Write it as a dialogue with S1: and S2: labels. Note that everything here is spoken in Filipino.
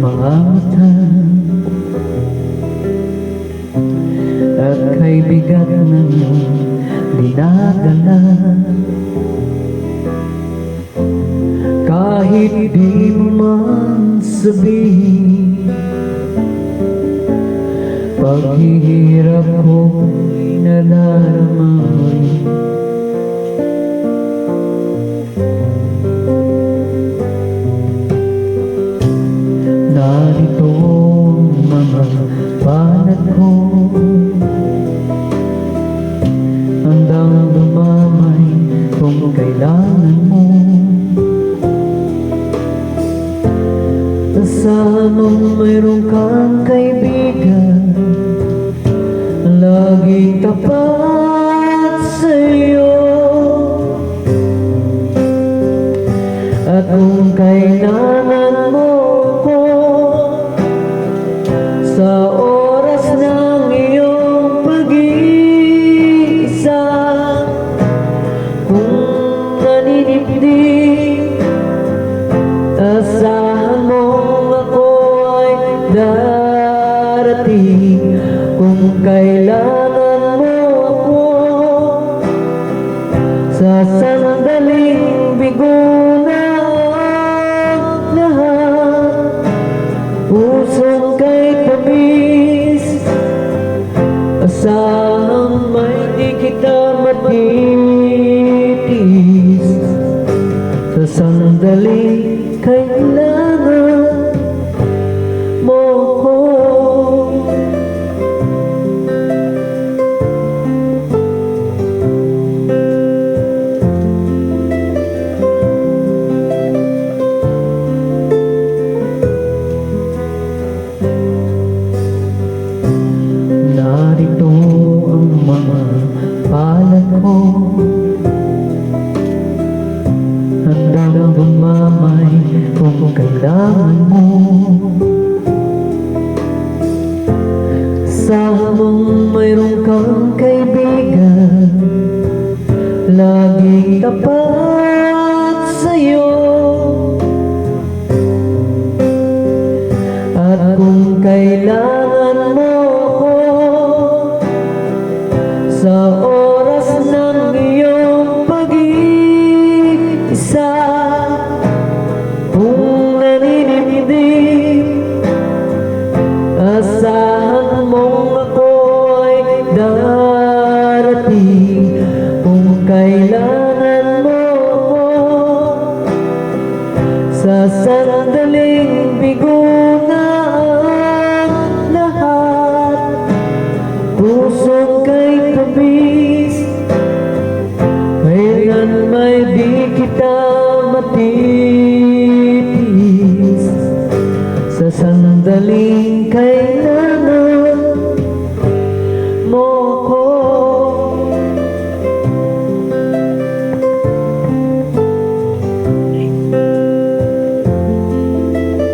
S1: mga mata At kay bigat dinadala. Kahit di mo man sabihin Paghihirap ko'y nalarama kailangan mo. Mong mayroon kang kaibigan Laging tapat sa'yo Asahan mong ako ay darating? Kung kailangan mo ako Sa sandaling bigo na lahat Pusong kay tamis Asahang may di kita matitis sandaling kailangan mo ko. Narito ang mga palad ko gumamay kung kailangan mo. Sa mong mayroon kang kaibigan Laging tapat sa'yo. At kung kailangan mo ko Sa oras kita matitis sa sandaling kailan.